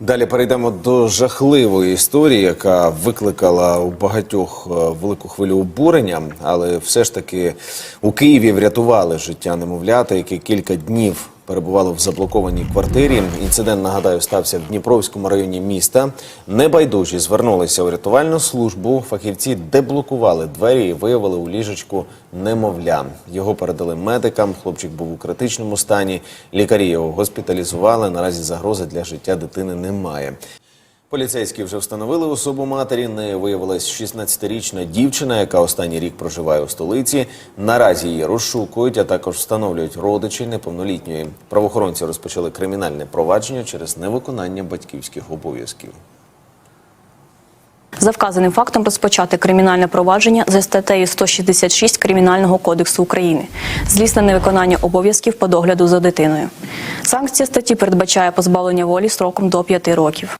Далі перейдемо до жахливої історії, яка викликала у багатьох е, велику хвилю обурення, але все ж таки у Києві врятували життя немовлята, яке кілька днів перебувало в заблокованій квартирі. Інцидент, нагадаю, стався в Дніпровському районі міста. Небайдужі звернулися у рятувальну службу. Фахівці деблокували двері і виявили у ліжечку немовля. Його передали медикам. Хлопчик був у критичному стані. Лікарі його госпіталізували. Наразі загрози для життя дитини немає. Поліцейські вже встановили особу матері. Нею виявилась 16-річна дівчина, яка останній рік проживає у столиці. Наразі її розшукують, а також встановлюють родичі неповнолітньої. Правоохоронці розпочали кримінальне провадження через невиконання батьківських обов'язків. За вказаним фактом розпочати кримінальне провадження за статтею 166 Кримінального кодексу України злісне невиконання обов'язків по догляду за дитиною. Санкція статті передбачає позбавлення волі строком до 5 років.